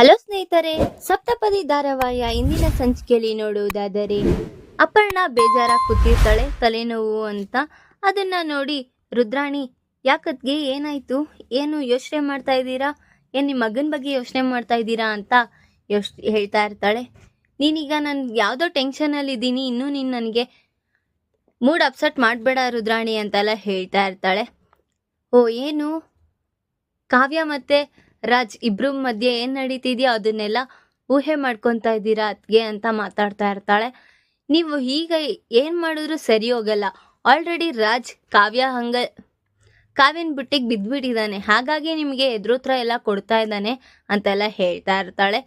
Hello ಸ್ನೇಹಿತರೆ, ಸಪ್ತಪದಿ ಧಾರಾವಾಹಿಯ ಇಂದಿನ ಸಂಚಿಕೆಯಲ್ಲಿ ನೋಡುವುದಾದರೆ, ಅಪರ್ಣ ಬೇಜಾರ ಕೂತಿರ್ತಾಳೆ ತಲೆನೋವು ಅಂತ. ಅದನ್ನ ನೋಡಿ, ರುದ್ರಾಣಿ, ಯಾಕದ್ಗೆ ಏನಾಯ್ತು? ಏನು ಯೋಚನೆ ಮಾಡ್ತಾ ಇದ್ದೀರಾ? ಏನು ನಿಮ್ಮ ಮಗನ ಬಗ್ಗೆ ಯೋಚನೆ ಮಾಡ್ತಾ ಇದ್ದೀರಾ ಅಂತ ಯೋಚ್, ಹೇಳ್ತಾ ಇರ್ತಾಳೆ. ನೀನೀಗ ನಾನು ಯಾವುದೋ ಟೆನ್ಷನಲ್ಲಿ ಇದ್ದೀನಿ, ಇನ್ನೂ ನೀನು ನನಗೆ ಮೂಡ್ ಅಪ್ಸೆಟ್ ಮಾಡಬೇಡ ರುದ್ರಾಣಿ ಅಂತೆಲ್ಲ ಹೇಳ್ತಾ ಇರ್ತಾಳೆ. ಓ, ಏನು? ಕಾವ್ಯ ಮತ್ತೆ ರಾಜ್, ಇಬ್ರು ಮಧ್ಯೆ ಏನ್ ನಡೀತಿದ್ಯಾ? ಅದನ್ನೆಲ್ಲ ಊಹೆ ಮಾಡ್ಕೊತಾ ಇದ್ದೀರಾ? ಅತ್ಗೆ ಅಂತ ಮಾತಾಡ್ತಾ ಇರ್ತಾಳೆ. ನೀವು ಈಗ ಏನ್ ಮಾಡಿದ್ರು ಸರಿ ಹೋಗಲ್ಲ. ಆಲ್ರೆಡಿ ರಾಜ್ ಕಾವ್ಯ ಹಂಗ, ಕಾವ್ಯನ ಬುಟ್ಟಿಗೆ ಬಿದ್ದ್ಬಿಟ್ಟಿದ್ದಾನೆ ಹಾಗಾಗಿ ನಿಮಗೆ ಎದುರುತ್ರ ಎಲ್ಲ ಕೊಡ್ತಾ ಇದ್ದಾನೆ ಅಂತೆಲ್ಲ ಹೇಳ್ತಾ ಇರ್ತಾಳೆ.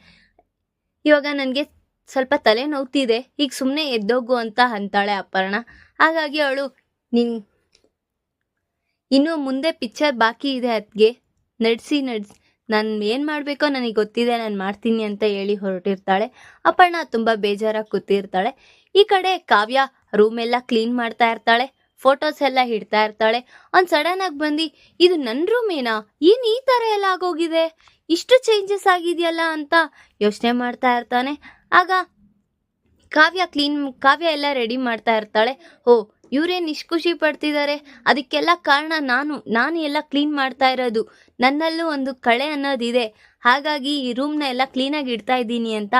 ಇವಾಗ ನನಗೆ ಸ್ವಲ್ಪ ತಲೆ ನೋವ್ತಿದೆ ಈಗ ಸುಮ್ಮನೆ ಎದ್ದೋಗು ಅಂತ ಅಂತಾಳೆ ಅಪರ್ಣ. ಹಾಗಾಗಿ ಅವಳು ನಿನ್, ಇನ್ನು ಮುಂದೆ ಪಿಕ್ಚರ್ ಬಾಕಿ ಇದೆ ಅದ್ಗೆ ನಡ್ಸಿ ನಡ್ಸಿ. ನಾನು ಏನು ಮಾಡಬೇಕೋ ನನಗೆ ಗೊತ್ತಿದೆ, ನಾನು ಮಾಡ್ತೀನಿ ಅಂತ ಹೇಳಿ ಹೊರಟಿರ್ತಾಳೆ. ಅಪ್ಪಣ್ಣ ತುಂಬ ಬೇಜಾರಾಗಿ ಕೂತಿರ್ತಾಳೆ. ಈ ಕಡೆ ಕಾವ್ಯ ರೂಮ್ ಎಲ್ಲ ಕ್ಲೀನ್ ಮಾಡ್ತಾ ಇರ್ತಾಳೆ ಫೋಟೋಸ್ ಎಲ್ಲ ಹಿಡ್ತಾ ಇರ್ತಾಳೆ. ಅವ್ನು ಸಡನ್ ಆಗಿ ಬಂದು, ಇದು ನನ್ನ ರೂಮೇನಾ ಏನು? ಈ ಥರ ಎಲ್ಲ ಆಗೋಗಿದೆ? ಇಷ್ಟು ಚೇಂಜಸ್ ಆಗಿದೆಯಲ್ಲ ಅಂತ ಯೋಚನೆ ಮಾಡ್ತಾ ಇರ್ತಾನೆ. ಆಗ ಕಾವ್ಯ ಕ್ಲೀನ್ ಕಾವ್ಯ ಎಲ್ಲ ರೆಡಿ ಮಾಡ್ತಾ ಇರ್ತಾಳೆ. ಓ ಇವ್ರೇನು ಖುಷಿ ಪಡ್ತಿದ್ದಾರೆ ಅದಕ್ಕೆಲ್ಲ ಕಾರಣ ನಾನು ನಾನು ಎಲ್ಲ ಕ್ಲೀನ್ ಮಾಡ್ತಾ ಇರೋದು. ನನ್ನಲ್ಲೂ ಒಂದು ಕಳೆ ಅನ್ನೋದಿದೆ. ಹಾಗಾಗಿ ಈ ರೂಮ್ನ ಎಲ್ಲ ಕ್ಲೀನಾಗಿ ಇಡ್ತಾ ಇದ್ದೀನಿ ಅಂತ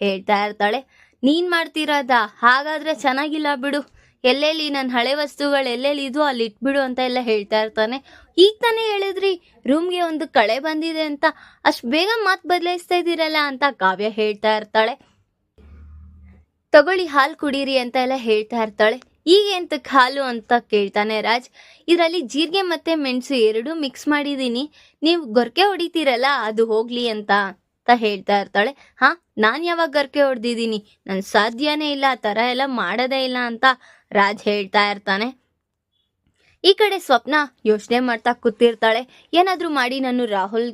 ಹೇಳ್ತಾ ಇರ್ತಾಳೆ. ನೀನು ಮಾಡ್ತಿರೋದ? ಹಾಗಾದರೆ ಚೆನ್ನಾಗಿಲ್ಲ ಬಿಡು. ಎಲ್ಲೆಲ್ಲಿ ನನ್ನ ಹಳೆ ವಸ್ತುಗಳು ಎಲ್ಲೆಲ್ಲಿ ಇದು ಅಲ್ಲಿ ಇಟ್ಬಿಡು ಅಂತ ಎಲ್ಲ ಹೇಳ್ತಾ ಇರ್ತಾನೆ. ಈಗ ತಾನೇ ಹೇಳಿದ್ರಿ ರೂಮ್ಗೆ ಒಂದು ಕಳೆ ಬಂದಿದೆ ಅಂತ. ಅಷ್ಟು ಬೇಗ ಮಾತು ಬದಲಾಯಿಸ್ತಾ ಇದ್ದೀರಲ್ಲ ಅಂತ ಕಾವ್ಯ ಹೇಳ್ತಾ ಇರ್ತಾಳೆ. ತಗೊಳ್ಳಿ ಹಾಲು ಕುಡೀರಿ ಅಂತ ಎಲ್ಲ ಹೇಳ್ತಾ ಇರ್ತಾಳೆ. ಈಗ ಎಂತಕ್ಕೆ ಹಾಲು ಅಂತ ಕೇಳ್ತಾನೆ ರಾಜ್. ಇದರಲ್ಲಿ ಜೀರಿಗೆ ಮತ್ತೆ ಮೆಣಸು ಎರಡೂ ಮಿಕ್ಸ್ ಮಾಡಿದ್ದೀನಿ. ನೀವು ಗೊರಕೆ ಹೊಡಿತೀರಲ್ಲ, ಅದು ಹೋಗ್ಲಿ ಅಂತ ಅಂತ ಹೇಳ್ತಾ ಇರ್ತಾಳೆ. ಹಾ, ನಾನು ಯಾವಾಗ ಗೊರಕೆ ಹೊಡೆದಿದ್ದೀನಿ? ನಾನು ಸಾಧ್ಯನೇ ಇಲ್ಲ, ಆ ಥರ ಎಲ್ಲ ಮಾಡೋದೇ ಇಲ್ಲ ಅಂತ ರಾಜ್ ಹೇಳ್ತಾ ಇರ್ತಾನೆ. ಈ ಕಡೆ ಸ್ವಪ್ನ ಯೋಚನೆ ಮಾಡ್ತಾ ಕೂತಿರ್ತಾಳೆ. ಏನಾದರೂ ಮಾಡಿ, ನಾನು ರಾಹುಲ್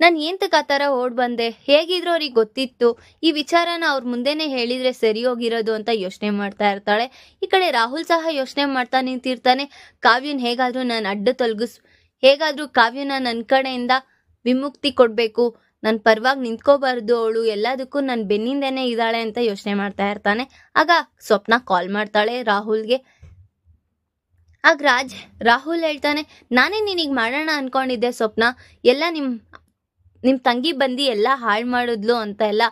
ನಾನು ಏಂತಕ್ಕೆ ಆ ಥರ ಓಡ್ ಬಂದೆ? ಹೇಗಿದ್ರು ಅವ್ರಿಗೆ ಗೊತ್ತಿತ್ತು. ಈ ವಿಚಾರನ ಅವ್ರ ಮುಂದೆನೇ ಹೇಳಿದ್ರೆ ಸರಿ ಹೋಗಿರೋದು ಅಂತ ಯೋಚನೆ ಮಾಡ್ತಾ ಇರ್ತಾಳೆ. ಈ ಕಡೆ ರಾಹುಲ್ ಸಹ ಯೋಚನೆ ಮಾಡ್ತಾ ನಿಂತಿರ್ತಾನೆ. ಕಾವ್ಯನ ಹೇಗಾದರೂ ನಾನು ಅಡ್ಡ ತೊಲಗಿಸ್, ಹೇಗಾದರೂ ಕಾವ್ಯನ ನನ್ನ ಕಡೆಯಿಂದ ವಿಮುಕ್ತಿ ಕೊಡಬೇಕು. ನನ್ನ ಪರವಾಗಿ ನಿಂತ್ಕೋಬಾರ್ದು ಅವಳು. ಎಲ್ಲದಕ್ಕೂ ನನ್ನ ಬೆನ್ನಿಂದೇನೆ ಇದ್ದಾಳೆ ಅಂತ ಯೋಚನೆ ಮಾಡ್ತಾ ಇರ್ತಾನೆ. ಆಗ ಸ್ವಪ್ನ ಕಾಲ್ ಮಾಡ್ತಾಳೆ ರಾಹುಲ್ಗೆ. ಆಗ ರಾಜ್, ರಾಹುಲ್ ಹೇಳ್ತಾನೆ, ನಾನೇ ನಿನಗೆ ಮಾಡೋಣ ಅನ್ಕೊಂಡಿದ್ದೆ ಸ್ವಪ್ನ. ಎಲ್ಲ ನಿಮ್ಮ ನಿಮ್ಮ ತಂಗಿ ಬಂದು ಎಲ್ಲ ಹಾಳು ಮಾಡಿದ್ಲು ಅಂತ ಎಲ್ಲ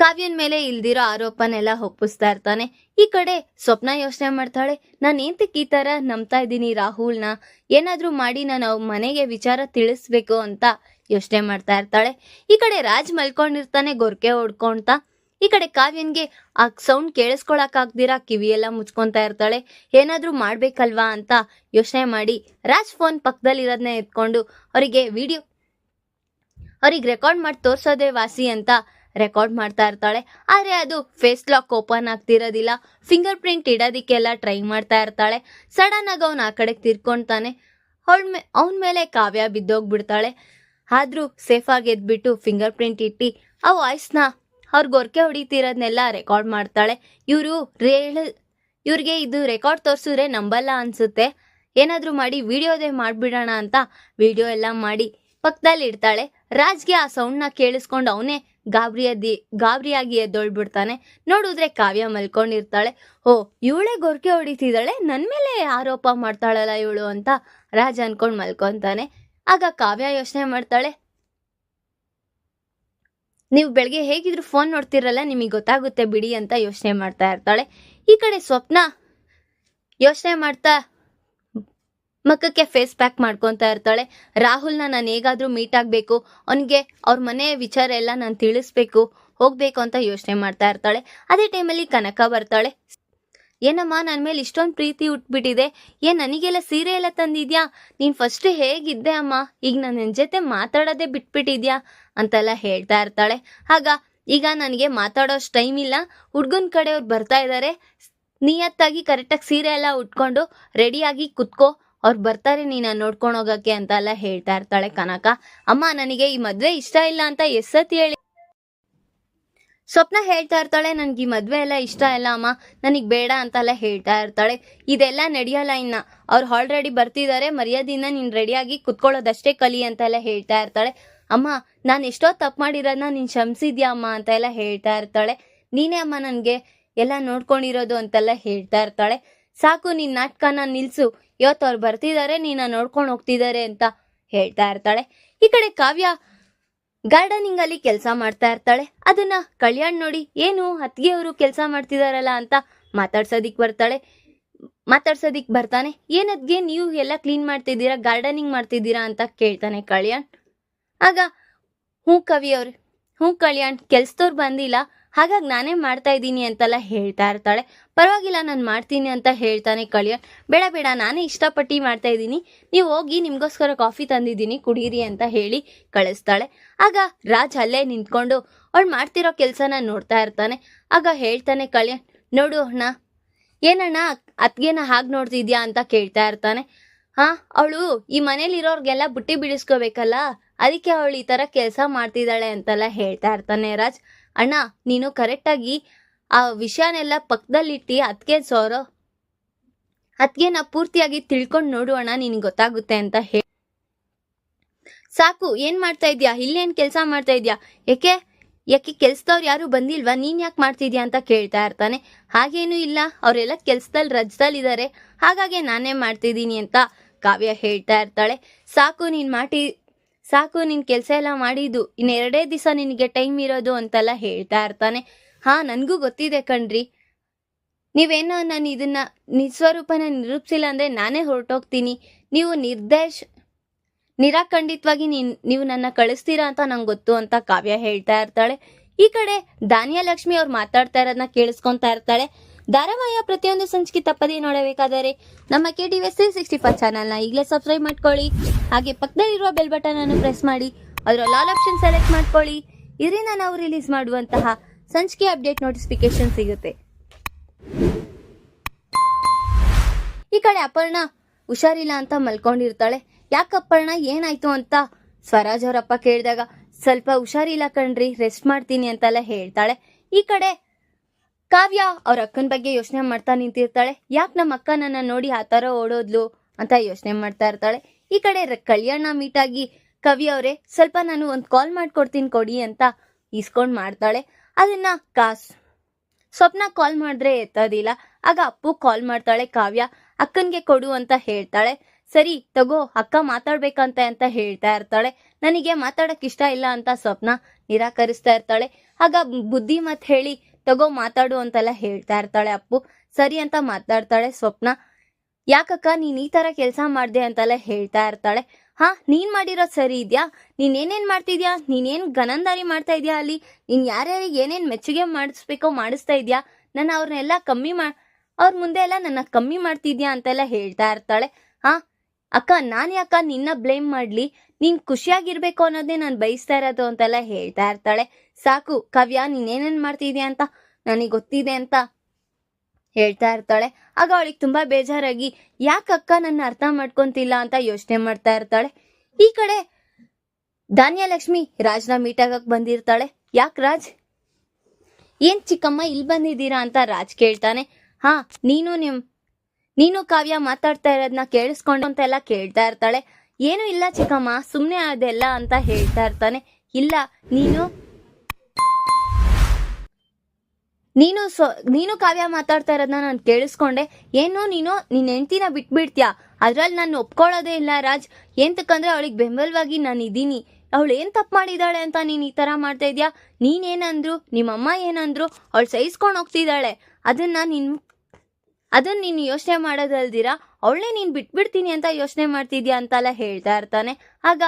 ಕಾವ್ಯನ ಮೇಲೆ ಇಲ್ದಿರೋ ಆರೋಪನೆಲ್ಲ ಒಪ್ಪಿಸ್ತಾ ಇರ್ತಾನೆ. ಈ ಕಡೆ ಸ್ವಪ್ನ ಯೋಚನೆ ಮಾಡ್ತಾಳೆ. ನಾನು ಏಂತಕ್ಕೆ ಈ ಥರ ನಂಬ್ತಾ ಇದ್ದೀನಿ ರಾಹುಲ್ನ. ಏನಾದರೂ ಮಾಡಿ ನಾನು ಅವ್ರ ಮನೆಗೆ ವಿಚಾರ ತಿಳಿಸ್ಬೇಕು ಅಂತ ಯೋಚನೆ ಮಾಡ್ತಾ ಇರ್ತಾಳೆ. ಈ ಕಡೆ ರಾಜ್ ಮಲ್ಕೊಂಡಿರ್ತಾನೆ ಗೊರ್ಕೆ ಹೊಡ್ಕೊಂತ. ಈ ಕಡೆ ಕಾವ್ಯನ್ಗೆ ಆ ಸೌಂಡ್ ಕೇಳಿಸ್ಕೊಳಕ್ಕಾಗ್ದಿರ ಕಿವಿಯೆಲ್ಲ ಮುಚ್ಕೊತಾ ಇರ್ತಾಳೆ. ಏನಾದರೂ ಮಾಡ್ಬೇಕಲ್ವಾ ಅಂತ ಯೋಚನೆ ಮಾಡಿ ರಾಜ್ ಫೋನ್ ಪಕ್ಕದಲ್ಲಿರೋದನ್ನ ಎತ್ಕೊಂಡು ಅವರಿಗೆ ವಿಡಿಯೋ ಅವ್ರಿಗೆ ರೆಕಾರ್ಡ್ ಮಾಡಿ ತೋರಿಸೋದೇ ವಾಸಿ ಅಂತ ರೆಕಾರ್ಡ್ ಮಾಡ್ತಾ ಇರ್ತಾಳೆ. ಆದರೆ ಅದು ಫೇಸ್ ಲಾಕ್ ಓಪನ್ ಆಗ್ತಿರೋದಿಲ್ಲ. ಫಿಂಗರ್ ಪ್ರಿಂಟ್ ಇಡೋದಕ್ಕೆಲ್ಲ ಟ್ರೈ ಮಾಡ್ತಾ ಇರ್ತಾಳೆ. ಸಡನ್ ಆಗಿ ಅವನು ಆ ಕಡೆಗೆ ತಿರ್ಕೊಳ್ತಾನೆ ಅವಳ ಮೇ ಅವನ ಮೇಲೆ ಕಾವ್ಯ ಬಿದ್ದೋಗ್ಬಿಡ್ತಾಳೆ. ಆದರೂ ಸೇಫಾಗಿ ಎದ್ಬಿಟ್ಟು ಫಿಂಗರ್ ಪ್ರಿಂಟ್ ಇಟ್ಟು ಆ ವಾಯ್ಸ್ನ ಅವ್ರ ಗೊರ್ಕೆ ಹೊಡಿತಿರೋದನ್ನೆಲ್ಲ ರೆಕಾರ್ಡ್ ಮಾಡ್ತಾಳೆ. ಇವರು ರೇಳ ಇವ್ರಿಗೆ ಇದು ರೆಕಾರ್ಡ್ ತೋರಿಸಿದ್ರೆ ನಂಬಲ್ಲ ಅನಿಸುತ್ತೆ. ಏನಾದರೂ ಮಾಡಿ ವಿಡಿಯೋದೇ ಮಾಡಿಬಿಡೋಣ ಅಂತ ವಿಡಿಯೋ ಎಲ್ಲ ಮಾಡಿ ಪಕ್ಕದಲ್ಲಿ ಇಡ್ತಾಳೆ. ರಾಜ್ಗೆ ಆ ಸೌಂಡ್ನ ಕೇಳಿಸ್ಕೊಂಡು ಅವನೇ ಗಾಬರಿಯದಿ ಗಾಬರಿಯಾಗಿ ಎದ್ದೊಳ್ಬಿಡ್ತಾನೆ. ನೋಡಿದ್ರೆ ಕಾವ್ಯ ಮಲ್ಕೊಂಡಿರ್ತಾಳೆ. ಓ, ಇವಳೇ ಗೊರ್ಕೆ ಹೊಡಿತಿದ್ದಾಳೆ? ನನ್ನ ಮೇಲೆ ಆರೋಪ ಮಾಡ್ತಾಳಲ್ಲ ಇವಳು ಅಂತ ರಾಜ ಅನ್ಕೊಂಡು ಮಲ್ಕೊತಾನೆ. ಆಗ ಕಾವ್ಯ ಯೋಚನೆ ಮಾಡ್ತಾಳೆ. ನೀವು ಬೆಳಗ್ಗೆ ಹೇಗಿದ್ರು ಫೋನ್ ನೋಡ್ತಿರಲ್ಲ, ನಿಮಗೆ ಗೊತ್ತಾಗುತ್ತೆ ಬಿಡಿ ಅಂತ ಯೋಚನೆ ಮಾಡ್ತಾ ಇರ್ತಾಳೆ. ಈ ಕಡೆ ಸ್ವಪ್ನ ಯೋಚನೆ ಮಾಡ್ತಾ ಮಕ್ಕಕ್ಕೆ ಫೇಸ್ ಪ್ಯಾಕ್ ಮಾಡ್ಕೊತಾ ಇರ್ತಾಳೆ. ರಾಹುಲ್ನ ನಾನು ಹೇಗಾದ್ರೂ ಮೀಟ್ ಆಗಬೇಕು. ಅವನಿಗೆ ಅವ್ರ ಮನೆ ವಿಚಾರ ಎಲ್ಲ ನಾನು ತಿಳಿಸ್ಬೇಕು. ಹೋಗ್ಬೇಕು ಅಂತ ಯೋಚನೆ ಮಾಡ್ತಾ ಇರ್ತಾಳೆ. ಅದೇ ಟೈಮಲ್ಲಿ ಕನಕ ಬರ್ತಾಳೆ. ಏನಮ್ಮ ನನ್ನ ಮೇಲೆ ಇಷ್ಟೊಂದು ಪ್ರೀತಿ ಉಟ್ಬಿಟ್ಟಿದೆ ಏನ್ ನನಗೆಲ್ಲ ಸೀರೆ ಎಲ್ಲ ತಂದಿದ್ಯಾ? ನೀನು ಫಸ್ಟ್ ಹೇಗಿದ್ದೆ ಅಮ್ಮ? ಈಗ ನಾನು ನಿನ್ನ ಜೊತೆ ಮಾತಾಡೋದೇ ಬಿಟ್ಬಿಟ್ಟಿದ್ಯಾ? ಅಂತೆಲ್ಲ ಹೇಳ್ತಾ ಇರ್ತಾಳೆ. ಆಗ ಈಗ ನನಗೆ ಮಾತಾಡೋಷ್ಟು ಟೈಮ್ ಇಲ್ಲ. ಹುಡ್ಗನ ಕಡೆಯವ್ರು ಬರ್ತಾ ಇದ್ದಾರೆ ನಿಯತ್ತಾಗಿ ಕರೆಕ್ಟಾಗಿ ಸೀರೆ ಎಲ್ಲ ಉಟ್ಕೊಂಡು ರೆಡಿಯಾಗಿ ಕುತ್ಕೋ. ಅವ್ರು ಬರ್ತಾರೆ, ನೀನ ನೋಡ್ಕೊಂಡು ಹೋಗಕ್ಕೆ ಅಂತ ಎಲ್ಲ ಹೇಳ್ತಾ ಇರ್ತಾಳೆ ಕನಕ. ಅಮ್ಮ, ನನಗೆ ಈ ಮದ್ವೆ ಇಷ್ಟ ಇಲ್ಲ ಅಂತ ಎಸ್ಸತಿ ಹೇಳಿ. ಸ್ವಪ್ನ ಹೇಳ್ತಾ ಇರ್ತಾಳೆ, ನನ್ಗೆ ಈ ಮದ್ವೆ ಎಲ್ಲ ಇಷ್ಟ ಇಲ್ಲ ಅಮ್ಮ, ನನಗೆ ಬೇಡ ಅಂತೆಲ್ಲ ಹೇಳ್ತಾ ಇರ್ತಾಳೆ. ಇದೆಲ್ಲ ನಡೆಯಲ್ಲ ಇನ್ನ ಅವ್ರು ಆಲ್ರೆಡಿ ಬರ್ತಿದ್ದಾರೆ ಮರ್ಯಾದೆಯಿಂದ ನೀನು ರೆಡಿಯಾಗಿ ಕುತ್ಕೊಳ್ಳೋದಷ್ಟೇ ಕಲಿ ಅಂತೆಲ್ಲ ಹೇಳ್ತಾ ಇರ್ತಾಳೆ. ಅಮ್ಮ, ನಾನು ಎಷ್ಟೋ ತಪ್ಪು ಮಾಡಿರೋದನ್ನ ನೀನು ಕ್ಷಮಿಸಿದ್ಯಾ ಅಮ್ಮ? ಅಂತ ಎಲ್ಲ ಹೇಳ್ತಾ ಇರ್ತಾಳೆ. ನೀನೇ ಅಮ್ಮ ನನಗೆ ಎಲ್ಲ ನೋಡ್ಕೊಂಡಿರೋದು ಅಂತೆಲ್ಲ ಹೇಳ್ತಾ ಇರ್ತಾಳೆ. ಸಾಕು ನಿನ್ನ ನಾಟಕನ ನಿಲ್ಸು. ಇವತ್ತು ಅವ್ರು ಬರ್ತಿದ್ದಾರೆ ನೀನ ನೋಡ್ಕೊಂಡು ಹೋಗ್ತಿದ್ದಾರೆ ಅಂತ ಹೇಳ್ತಾ ಇರ್ತಾಳೆ. ಈ ಕಡೆ ಕಾವ್ಯ ಗಾರ್ಡನಿಂಗ್ ಅಲ್ಲಿ ಕೆಲಸ ಮಾಡ್ತಾ ಇರ್ತಾಳೆ. ಅದನ್ನ ಕಲ್ಯಾಣ್ ನೋಡಿ ಏನು ಅತ್ತಿಗೆ ಅವರು ಕೆಲಸ ಮಾಡ್ತಿದಾರಲ್ಲ ಅಂತ ಮಾತಾಡ್ಸೋದಿಕ್ ಬರ್ತಾಳೆ. ಮಾತಾಡ್ಸೋದಿಕ್ ಬರ್ತಾನೆ. ಏನದ್ಗೆ ನೀವು ಎಲ್ಲ ಕ್ಲೀನ್ ಮಾಡ್ತಿದ್ದೀರಾ ಗಾರ್ಡನಿಂಗ್ ಮಾಡ್ತಿದ್ದೀರಾ ಅಂತ ಕೇಳ್ತಾನೆ ಕಲ್ಯಾಣ್. ಆಗ ಹ್ಞೂ ಕವಿ ಅವ್ರು ಹ್ಞೂ ಕಲ್ಯಾಣ್ ಕೆಲ್ಸದವ್ರು ಬಂದಿಲ್ಲ, ಹಾಗಾಗಿ ನಾನೇ ಮಾಡ್ತಾ ಇದ್ದೀನಿ ಅಂತೆಲ್ಲ ಹೇಳ್ತಾ ಇರ್ತಾಳೆ. ಪರವಾಗಿಲ್ಲ, ನಾನು ಮಾಡ್ತೀನಿ ಅಂತ ಹೇಳ್ತಾನೆ ಕಳಿಯೋ. ಬೇಡ ಬೇಡ, ನಾನೇ ಇಷ್ಟಪಟ್ಟು ಮಾಡ್ತಾ ಇದ್ದೀನಿ. ನೀವು ಹೋಗಿ ನಿಮಗೋಸ್ಕರ ಕಾಫಿ ತಂದಿದ್ದೀನಿ, ಕುಡೀರಿ ಅಂತ ಹೇಳಿ ಕಳಿಸ್ತಾಳೆ. ಆಗ ರಾಜ್ ಅಲ್ಲೇ ನಿಂತ್ಕೊಂಡು ಅವಳು ಮಾಡ್ತಿರೋ ಕೆಲಸನ ನೋಡ್ತಾ ಇರ್ತಾನೆ. ಆಗ ಹೇಳ್ತಾನೆ ಕಳಿಯ, ನೋಡು ಅಣ್ಣ, ಏನಣ್ಣ, ಅತ್ಗೆನ ಹಾಗೆ ನೋಡ್ತಿದ್ಯಾ ಅಂತ ಕೇಳ್ತಾ ಇರ್ತಾನೆ. ಹಾ, ಅವಳು ಈ ಮನೇಲಿರೋರ್ಗೆಲ್ಲ ಬುಟ್ಟಿ ಬಿಡಿಸ್ಕೋಬೇಕಲ್ಲ, ಅದಕ್ಕೆ ಅವಳು ಈ ಥರ ಕೆಲಸ ಮಾಡ್ತಿದ್ದಾಳೆ ಅಂತೆಲ್ಲ ಹೇಳ್ತಾ ಇರ್ತಾನೆ ರಾಜ್. ಅಣ್ಣ, ನೀನು ಕರೆಕ್ಟಾಗಿ ಆ ವಿಷಯನೆಲ್ಲ ಪಕ್ಕದಲ್ಲಿಟ್ಟು ಅದಕ್ಕೆ ಸೋರೋ ಅದಕ್ಕೆ ನಾ ಪೂರ್ತಿಯಾಗಿ ತಿಳ್ಕೊಂಡು ನೋಡೋಣ ನಿನಗೆ ಗೊತ್ತಾಗುತ್ತೆ ಅಂತ ಹೇಳಿ ಸಾಕು, ಏನು ಮಾಡ್ತಾ ಇದೆಯಾ? ಇಲ್ಲೇನ್ ಕೆಲಸ ಮಾಡ್ತಾ ಇದೆಯಾ? ಯಾಕೆ ಯಾಕೆ ಕೆಲ್ಸದವ್ರು ಯಾರು ಬಂದಿಲ್ವಾ? ನೀನು ಯಾಕೆ ಮಾಡ್ತಿದ್ಯಾ ಅಂತ ಕೇಳ್ತಾ ಇರ್ತಾನೆ. ಹಾಗೇನೂ ಇಲ್ಲ. ಅವರೆಲ್ಲ ಕೆಲ್ಸದಲ್ಲಿ ರಜದಲ್ಲಿದ್ದಾರೆ ಹಾಗಾಗಿ ನಾನೇ ಮಾಡ್ತಿದ್ದೀನಿ ಅಂತ ಕಾವ್ಯ ಹೇಳ್ತಾ ಇರ್ತಾಳೆ. ಸಾಕು ನೀನ್ ಮಾಡಿ, ಸಾಕು ನಿನ್ನ ಕೆಲಸ ಎಲ್ಲ ಮಾಡಿದ್ದು. ಇನ್ನೆರಡೇ ದಿವಸ ನಿನಗೆ ಟೈಮ್ ಇರೋದು ಅಂತೆಲ್ಲ ಹೇಳ್ತಾ ಇರ್ತಾನೆ. ಹಾ, ನನಗೂ ಗೊತ್ತಿದೆ ಕಣ್ರಿ. ನೀವೇನೋ ನಾನು ಇದನ್ನ ನಿಸ್ವರೂಪನ ನಿರೂಪಿಸಿಲ್ಲ ಅಂದರೆ ನಾನೇ ಹೊರಟೋಗ್ತೀನಿ. ನೀವು ನಿರ್ದೇಶ್ ನಿರಾಖಂಡಿತವಾಗಿ ನೀನ್, ನೀವು ನನ್ನ ಕಳಿಸ್ತೀರಾ ಅಂತ ನಂಗೆ ಗೊತ್ತು ಅಂತ ಕಾವ್ಯ ಹೇಳ್ತಾ ಇರ್ತಾಳೆ. ಈ ಕಡೆ ದಾನಿಯಾ ಲಕ್ಷ್ಮಿ ಅವ್ರು ಮಾತಾಡ್ತಾ ಇರೋದನ್ನ ಕೇಳಿಸ್ಕೊಂತಾ ಇರ್ತಾಳೆ. ಧಾರಾವಾಹಿಯ ಪ್ರತಿಯೊಂದು ಸಂಚಿಕೆ ತಪ್ಪದೇ ನೋಡಬೇಕಾದರೆ ನಮ್ಮ K T three sixty five ಚಾನಲ್ನ ಈಗಲೇ ಸಬ್ಸ್ಕ್ರೈಬ್ ಮಾಡ್ಕೊಳ್ಳಿ. ಹಾಗೆ ಪಕ್ಕದಲ್ಲಿರುವ ಬೆಲ್ ಬಟನ್ ಅನ್ನು ಪ್ರೆಸ್ ಮಾಡಿ. ಅದರ ಆಲ್ ಆಪ್ಷನ್ ಸೆಲೆಕ್ಟ್ ಮಾಡ್ಕೊಳ್ಳಿ. ಇದರಿಂದ ನಾವು ರಿಲೀಸ್ ಮಾಡುವಂತಹ ಸಂಚಿಕೆ ಅಪ್ಡೇಟ್ ನೋಟಿಫಿಕೇಶನ್ ಸಿಗುತ್ತೆ. ಈ ಕಡೆ ಅಪರ್ಣ ಹುಷಾರಿಲ್ಲ ಅಂತ ಮಲ್ಕೊಂಡಿರ್ತಾಳೆ. ಯಾಕಪ್ಪರ್ಣ ಏನಾಯ್ತು ಅಂತ ಸ್ವರಾಜ್ ಅವರಪ್ಪ ಕೇಳಿದಾಗ, ಸ್ವಲ್ಪ ಹುಷಾರಿಲ್ಲ ಕಣ್ರಿ ರೆಸ್ಟ್ ಮಾಡ್ತೀನಿ ಅಂತೆಲ್ಲ ಹೇಳ್ತಾಳೆ. ಈ ಕಡೆ ಕಾವ್ಯ ಅವ್ರ ಅಕ್ಕನ ಬಗ್ಗೆ ಯೋಚನೆ ಮಾಡ್ತಾ ನಿಂತಿರ್ತಾಳೆ. ಯಾಕೆ ನಮ್ಮ ಅಕ್ಕ ನನ್ನ ನೋಡಿ ಆ ಥರ ಓಡೋದ್ಲು ಅಂತ ಯೋಚನೆ ಮಾಡ್ತಾ ಇರ್ತಾಳೆ. ಈ ಕಡೆ ಕಲ್ಯಾಣ ಮೀಟ್ ಆಗಿ ಕವಿ ಅವರೇ, ಸ್ವಲ್ಪ ನಾನು ಒಂದು ಕಾಲ್ ಮಾಡ್ಕೊಡ್ತೀನಿ ಕೊಡಿ ಅಂತ ಇಸ್ಕೊಂಡು ಮಾಡ್ತಾಳೆ. ಅದನ್ನ ಕಾಸ್. ಸ್ವಪ್ನ ಕಾಲ್ ಮಾಡಿದ್ರೆ ಎತ್ತೋದಿಲ್ಲ. ಆಗ ಅಪ್ಪು ಕಾಲ್ ಮಾಡ್ತಾಳೆ ಕಾವ್ಯ. ಅಕ್ಕನ್ಗೆ ಕೊಡು ಅಂತ ಹೇಳ್ತಾಳೆ. ಸರಿ, ತಗೋ, ಅಕ್ಕ ಮಾತಾಡ್ಬೇಕಂತ ಅಂತ ಹೇಳ್ತಾ ಇರ್ತಾಳೆ. ನನಗೆ ಮಾತಾಡಕ್ ಇಷ್ಟ ಇಲ್ಲ ಅಂತ ಸ್ವಪ್ನ ನಿರಾಕರಿಸ್ತಾ ಇರ್ತಾಳೆ. ಆಗ ಬುದ್ಧಿ ಮತ್ ಹೇಳಿ, ತಗೋ, ಮಾತಾಡು ಅಂತೆಲ್ಲ ಹೇಳ್ತಾ ಇರ್ತಾಳೆ ಅಪ್ಪು. ಸರಿ ಅಂತ ಮಾತಾಡ್ತಾಳೆ ಸ್ವಪ್ನ. ಯಾಕಕ್ಕ, ನೀನ್ ಈ ತರ ಕೆಲಸ ಮಾಡ್ದೆ ಅಂತೆಲ್ಲ ಹೇಳ್ತಾ ಇರ್ತಾಳೆ. ಹಾ, ನೀನ್ ಮಾಡಿರೋದು ಸರಿ ಇದ್ಯಾ? ನೀನ್ ಏನೇನ್ ಮಾಡ್ತಿದ್ಯಾ? ನೀನೇನ್ ಗನಂದಾರಿ ಮಾಡ್ತಾ ಇದ್ಯಾ ಅಲ್ಲಿ? ನೀನ್ ಯಾರ್ಯಾರಿಗೆ ಏನೇನ್ ಮೆಚ್ಚುಗೆ ಮಾಡಿಸ್ಬೇಕೋ ಮಾಡಿಸ್ತಾ ಇದ್ಯಾ? ನಾನು ಅವ್ರನ್ನೆಲ್ಲ ಕಮ್ಮಿ ಮಾ ಅವ್ರ ಮುಂದೆ ಎಲ್ಲ ನನ್ನ ಕಮ್ಮಿ ಮಾಡ್ತಿದ್ಯಾ ಅಂತೆಲ್ಲ ಹೇಳ್ತಾ ಇರ್ತಾಳೆ. ಹಾ, ಅಕ್ಕ, ನಾನು ಯಾಕ ನಿನ್ನ ಬ್ಲೇಮ್ ಮಾಡ್ಲಿ? ನೀನ್ ಖುಷಿಯಾಗಿರ್ಬೇಕು ಅನ್ನೋದೇ ನಾನು ಬಯಸ್ತಾ ಇರೋದು ಅಂತೆಲ್ಲ ಹೇಳ್ತಾ ಇರ್ತಾಳೆ. ಸಾಕು, ಕಾವ್ಯ, ನೀನ್ ಏನೇನ್ ಮಾಡ್ತಿದ್ಯಾ ಅಂತ? ನನಗೆ ಗೊತ್ತಿದೆ ಅಂತ. ಹೇಳ್ತಾ ಇರ್ತಾಳೆ. ಆಗ ಅವಳಿಗೆ ತುಂಬಾ ಬೇಜಾರಾಗಿ ಯಾಕಕ್ಕ ನನ್ನ ಅರ್ಥ ಮಾಡ್ಕೊಂತಿಲ್ಲ ಅಂತ ಯೋಚನೆ ಮಾಡ್ತಾ ಇರ್ತಾಳೆ. ಈ ಕಡೆ ಧಾನ್ಯಲಕ್ಷ್ಮಿ ರಾಜ್ನ ಮೀಟ್ ಆಗಕ್ ಬಂದಿರ್ತಾಳೆ. ಯಾಕೆ ರಾಜ್? ಏನ್ ಚಿಕ್ಕಮ್ಮ ಇಲ್ಲಿ ಬಂದಿದ್ದೀರಾ ಅಂತ ರಾಜ್ ಕೇಳ್ತಾನೆ. ಹಾ, ನೀನು ನಿಮ್, ನೀನು ಕಾವ್ಯ ಮಾತಾಡ್ತಾ ಇರೋದನ್ನ ಕೇಳಿಸ್ಕೊಂಡು ಅಂತೆಲ್ಲ ಕೇಳ್ತಾ ಇರ್ತಾಳೆ. ಏನು ಇಲ್ಲ ಚಿಕ್ಕಮ್ಮ ಸುಮ್ಮನೆ ಅದೆಲ್ಲ ಅಂತ ಹೇಳ್ತಾ ಇರ್ತಾನೆ. ಇಲ್ಲ, ನೀನು ನೀನು ಸ್ವ ನೀನು ಕಾವ್ಯ ಮಾತಾಡ್ತಾ ಇರೋದನ್ನ ನಾನು ಕೇಳಿಸ್ಕೊಂಡೆ. ಏನು ನೀನು ನಿನ್ನ ಹೆಂಡ್ತಿನ ಬಿಟ್ಬಿಡ್ತೀಯಾ? ಅದ್ರಲ್ಲಿ ನಾನು ಒಪ್ಕೊಳ್ಳೋದೇ ಇಲ್ಲ ರಾಜ್. ಎಂತಕ್ಕಂದ್ರೆ ಅವಳಿಗೆ ಬೆಂಬಲವಾಗಿ ನಾನು ಇದ್ದೀನಿ ಅವಳು ಏನು ತಪ್ಪು ಮಾಡಿದ್ದಾಳೆ ಅಂತ ನೀನು ಈ ತರ ಮಾಡ್ತಾ ಇದ್ಯಾ? ನೀನೇನಂದ್ರು? ನಿಮ್ಮಮ್ಮ ಏನಂದ್ರು? ಅವಳು ಸಹಿಸ್ಕೊಂಡು ಹೋಗ್ತಿದ್ದಾಳೆ. ಅದನ್ನ ನಿನ್ನ ಅದನ್ನ ನೀನು ಯೋಚನೆ ಮಾಡೋದಲ್ದಿರಾ? ಅವಳೇ ನೀನು ಬಿಟ್ಬಿಡ್ತೀನಿ ಅಂತ ಯೋಚನೆ ಮಾಡ್ತಿದ್ಯಾ ಅಂತೆಲ್ಲ ಹೇಳ್ತಾ ಇರ್ತಾನೆ. ಆಗ,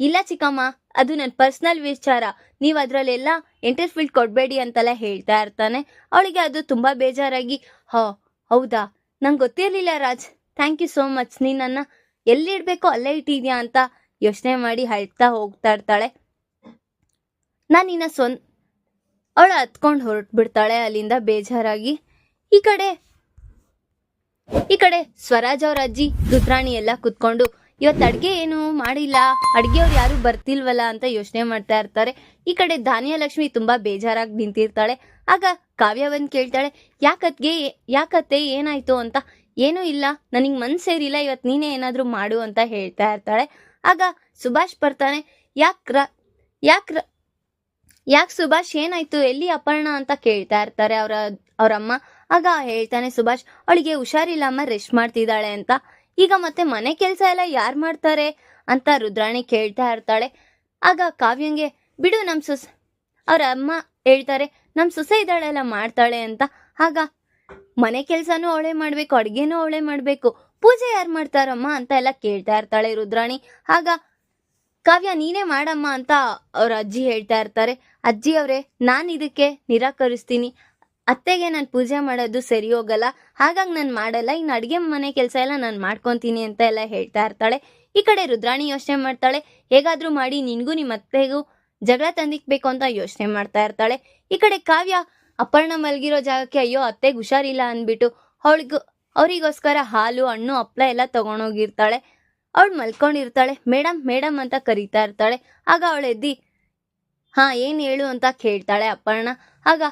ಇಲ್ಲ ಚಿಕ್ಕಮ್ಮ ಅದು ನನ್ನ ಪರ್ಸ್ನಲ್ ವಿಚಾರ. ನೀವು ಅದರಲ್ಲೆಲ್ಲ ಇಂಟರ್ಫೀಲ್ಡ್ ಕೊಡಬೇಡಿ ಅಂತೆಲ್ಲ ಹೇಳ್ತಾ ಇರ್ತಾನೆ. ಅವಳಿಗೆ ಅದು ತುಂಬ ಬೇಜಾರಾಗಿ, ಹೋ, ಹೌದಾ? ನಂಗೆ ಗೊತ್ತಿರಲಿಲ್ಲ Raj. Thank you so much ನೀ ನನ್ನ ಎಲ್ಲಿಡಬೇಕೋ ಅಲ್ಲೇ ಇಟ್ಟಿದ್ಯಾ? ಅಂತ ಯೋಚನೆ ಮಾಡಿ ಹೇಳ್ತಾ ಹೋಗ್ತಾ ಇರ್ತಾಳೆ. ನಾನು ನಿನ್ನ ಸ್ವಂತ ಅವಳು ಹತ್ಕೊಂಡು ಹೊರಟ್ಬಿಡ್ತಾಳೆ ಅಲ್ಲಿಂದ ಬೇಜಾರಾಗಿ. ಈ ಕಡೆ ಈ ಕಡೆ ಸ್ವರಾಜ್ ಅವರ ಅಜ್ಜಿ, ರುದ್ರಾಣಿ ಎಲ್ಲ ಕುತ್ಕೊಂಡು ಇವತ್ತು ಅಡ್ಗೆ ಏನು ಮಾಡಿಲ್ಲ. ಅಡ್ಗೆಯವ್ರು ಯಾರು ಬರ್ತಿಲ್ವಲ್ಲ ಅಂತ ಯೋಚನೆ ಮಾಡ್ತಾ ಇರ್ತಾರೆ. ಈ ಕಡೆ ಧಾನ್ಯಲಕ್ಷ್ಮಿ ತುಂಬಾ ಬೇಜಾರಾಗಿ ನಿಂತಿರ್ತಾಳೆ. ಆಗ ಕಾವ್ಯ ಬಂದ್ ಕೇಳ್ತಾಳೆ ಯಾಕತ್ಗೆ ಯಾಕತ್ತೆ, ಏನಾಯ್ತು ಅಂತ? ಏನೂ ಇಲ್ಲ. ನನಗೆ ಮನ್ಸೇರಿಲ್ಲ ಇವತ್ತು ನೀನೇ ಏನಾದ್ರೂ ಮಾಡು ಅಂತ ಹೇಳ್ತಾ ಇರ್ತಾಳೆ. ಆಗ ಸುಭಾಷ್ ಬರ್ತಾನೆ, ಯಾಕ್ರ ಯಾಕ್ರ, ಯಾಕೆ ಸುಭಾಷ್, ಏನಾಯ್ತು? ಎಲ್ಲಿ ಅಪರ್ಣ ಅಂತ ಕೇಳ್ತಾ ಇರ್ತಾರೆ ಅವರ, ಅವರಮ್ಮ. ಆಗ ಹೇಳ್ತಾನೆ ಸುಭಾಷ್, ಅವಳಿಗೆ ಹುಷಾರಿಲ್ಲ ಅಮ್ಮ, ರೆಸ್ಟ್ ಮಾಡ್ತಿದ್ದಾಳೆ ಅಂತ. ಈಗ ಮತ್ತೆ ಮನೆ ಕೆಲಸ ಎಲ್ಲ ಯಾರು ಮಾಡ್ತಾರೆ ಅಂತ ರುದ್ರಾಣಿ ಕೇಳ್ತಾ ಇರ್ತಾಳೆ. ಆಗ ಕಾವ್ಯಂಗೆ, ಬಿಡು ನಮ್ಮ ಸೊಸೆ. ಅವ್ರ ಅಮ್ಮ ಹೇಳ್ತಾರೆ ನಮ್ಮ ಸೊಸೆ ಇದ್ದಾಳೆಲ್ಲ ಮಾಡ್ತಾಳೆ ಅಂತ. ಆಗ, ಮನೆ ಕೆಲಸನೂ ಅವಳೆ ಮಾಡಬೇಕು, ಅಡುಗೆನೂ ಅವಳೆ ಮಾಡಬೇಕು. ಪೂಜೆ ಯಾರು ಮಾಡ್ತಾರಮ್ಮ? ಅಂತ ಎಲ್ಲ ಕೇಳ್ತಾ ಇರ್ತಾಳೆ ರುದ್ರಾಣಿ. ಆಗ, ಕಾವ್ಯ, ನೀನೇ ಮಾಡಮ್ಮ ಅಂತ ಅವ್ರ ಅಜ್ಜಿ ಹೇಳ್ತಾ ಇರ್ತಾರೆ. ಅಜ್ಜಿ ಅವರೇ, ನಾನು ಇದಕ್ಕೆ ನಿರಾಕರಿಸ್ತೀನಿ. ಅತ್ತೆಗೆ ನಾನು ಪೂಜೆ ಮಾಡೋದು ಸರಿ ಹೋಗಲ್ಲ, ಹಾಗಾಗಿ ನಾನು ಮಾಡಲ್ಲ. ಇನ್ನು ಅಡುಗೆ ಮನೆ ಕೆಲಸ ಎಲ್ಲ ನಾನು ಮಾಡ್ಕೊತೀನಿ ಅಂತ ಎಲ್ಲ ಹೇಳ್ತಾ ಇರ್ತಾಳೆ. ಈ ಕಡೆ ರುದ್ರಾಣಿ ಯೋಚನೆ ಮಾಡ್ತಾಳೆ. ಹೇಗಾದರೂ ಮಾಡಿ, ನಿನಗೂ ನಿಮ್ಮ ಅತ್ತೆಗೂ ಜಗಳ ತಂದಿಕ್ಬೇಕು ಅಂತ ಯೋಚನೆ ಮಾಡ್ತಾ ಇರ್ತಾಳೆ. ಈ ಕಡೆ ಕಾವ್ಯ ಅಪರ್ಣ ಮಲಗಿರೋ ಜಾಗಕ್ಕೆ ಅಯ್ಯೋ, ಅತ್ತೆಗೆ ಹುಷಾರಿಲ್ಲ ಅಂದ್ಬಿಟ್ಟು ಅವಳಿಗೂ, ಅವರಿಗೋಸ್ಕರ ಹಾಲು, ಹಣ್ಣು, ಹಪ್ಳ ಎಲ್ಲ ತಗೊಂಡೋಗಿರ್ತಾಳೆ. ಅವಳು ಮಲ್ಕೊಂಡಿರ್ತಾಳೆ. ಮೇಡಮ್ ಮೇಡಮ್ ಅಂತ ಕರೀತಾ ಇರ್ತಾಳೆ. ಆಗ ಅವಳು ಎದ್ದಿ, ಹಾ, ಏನು ಹೇಳು ಅಂತ ಕೇಳ್ತಾಳೆ ಅಪರ್ಣ ಆಗ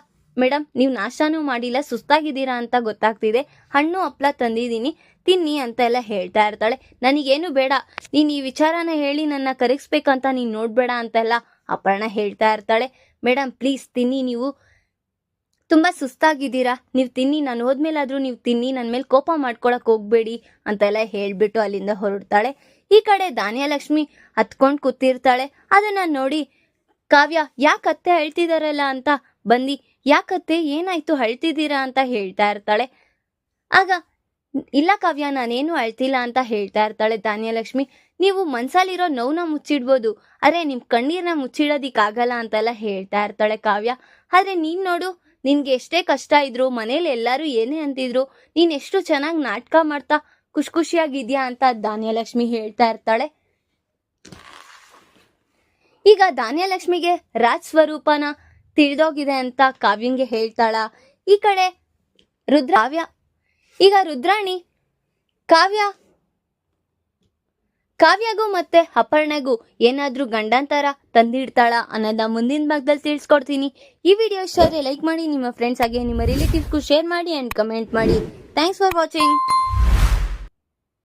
ಮೇಡಮ್, ನೀವು ನಾಷ್ಟಾನೂ ಮಾಡಿಲ್ಲ, ಸುಸ್ತಾಗಿದ್ದೀರಾ ಅಂತ ಗೊತ್ತಾಗ್ತಿದೆ. ಹಣ್ಣು ಹಪ್ಪಳ ತಂದಿದ್ದೀನಿ, ತಿನ್ನಿ ಅಂತ ಎಲ್ಲ ಹೇಳ್ತಾ ಇರ್ತಾಳೆ. ನನಗೇನು ಬೇಡ, ನೀನು ಈ ವಿಚಾರನ ಹೇಳಿ ನನ್ನ ಕರಗಿಸ್ಬೇಕಂತ ನೀನು ನೋಡಬೇಡ ಅಂತೆಲ್ಲ ಅಪರ್ಣ ಹೇಳ್ತಾ ಇರ್ತಾಳೆ. ಮೇಡಮ್, ಪ್ಲೀಸ್ ತಿನ್ನಿ ನೀವು. ತುಂಬ ಸುಸ್ತಾಗಿದ್ದೀರಾ, ನೀವು ತಿನ್ನಿ, ನಾನು ಹೋದ್ಮೇಲಾದರೂ ನೀವು ತಿನ್ನಿ ನನ್ನ ಮೇಲೆ ಕೋಪ ಮಾಡ್ಕೊಳಕ್ಕೆ ಹೋಗ್ಬೇಡಿ ಅಂತೆಲ್ಲ ಹೇಳಿಬಿಟ್ಟು ಅಲ್ಲಿಂದ ಹೊರಡ್ತಾಳೆ. ಈ ಕಡೆ ಧಾನ್ಯಲಕ್ಷ್ಮಿ ಹತ್ಕೊಂಡು ಕೂತಿರ್ತಾಳೆ. ಅದನ್ನ ನೋಡಿ ಕಾವ್ಯ, ಯಾಕೆ ಅತ್ತೆ ಹೇಳ್ತಿದಾರಲ್ಲ ಅಂತ ಬಂದು ಯಾಕತ್ತೆ, ಏನಾಯ್ತು ಅಳ್ತಿದ್ದೀರಾ ಅಂತ ಹೇಳ್ತಾ ಇರ್ತಾಳೆ. ಆಗ, ಇಲ್ಲ ಕಾವ್ಯ, ನಾನೇನು ಅಳ್ತಿಲ್ಲ ಅಂತ ಹೇಳ್ತಾ ಇರ್ತಾಳೆ ಧಾನ್ಯಲಕ್ಷ್ಮಿ. ನೀವು ಮನ್ಸಲ್ಲಿರೋ ನೋವನ್ನ ಮುಚ್ಚಿಡ್ಬೋದು. ಅರೆ ನಿಮ್ಮ ಕಣ್ಣೀರನ್ನ ಮುಚ್ಚಿಡೋದಿಕ್ಕಾಗಲ್ಲ ಅಂತೆಲ್ಲ ಹೇಳ್ತಾ ಇರ್ತಾಳೆ ಕಾವ್ಯ. ಆದರೆ ನೀನು ನೋಡು, ನಿನಗೆ ಎಷ್ಟೇ ಕಷ್ಟ ಇದ್ರು, ಮನೇಲಿ ಎಲ್ಲರೂ ಏನೇ ಅಂತಿದ್ರು, ನೀನು ಎಷ್ಟು ಚೆನ್ನಾಗಿ ನಾಟಕ ಮಾಡ್ತಾ ಖುಷಿ ಖುಷಿಯಾಗಿದ್ಯಾ ಅಂತ ಧಾನ್ಯಲಕ್ಷ್ಮಿ ಹೇಳ್ತಾ ಇರ್ತಾಳೆ. ಈಗ ಧಾನ್ಯಲಕ್ಷ್ಮಿಗೆ ರಾಜ್ ಸ್ವರೂಪನ ತಿಳಿದೋಗಿದೆ ಅಂತ ಕಾವ್ಯಂಗೆ ಹೇಳ್ತಾಳ. ಈ ಕಡೆ ರುದ್ರ ಕಾವ್ಯ ಈಗ ರುದ್ರಾಣಿ, ಕಾವ್ಯ, ಕಾವ್ಯಗೂ ಮತ್ತೆ ಅಪರ್ಣೆಗೂ ಏನಾದ್ರೂ ಗಂಡಾಂತರ ತಂದಿಡ್ತಾಳ ಅನ್ನೋದ ಮುಂದಿನ ಭಾಗದಲ್ಲಿ ತಿಳಿಸ್ಕೊಡ್ತೀನಿ. ಈ ವಿಡಿಯೋ ಇಷ್ಟ ಲೈಕ್ ಮಾಡಿ, ನಿಮ್ಮ ಫ್ರೆಂಡ್ಸ್ ಹಾಗೆ ನಿಮ್ಮ ರಿಲೇಟಿವ್ಸ್ಗೂ ಶೇರ್ ಮಾಡಿ ಆ್ಯಂಡ್ ಕಮೆಂಟ್ ಮಾಡಿ. Thanks for watching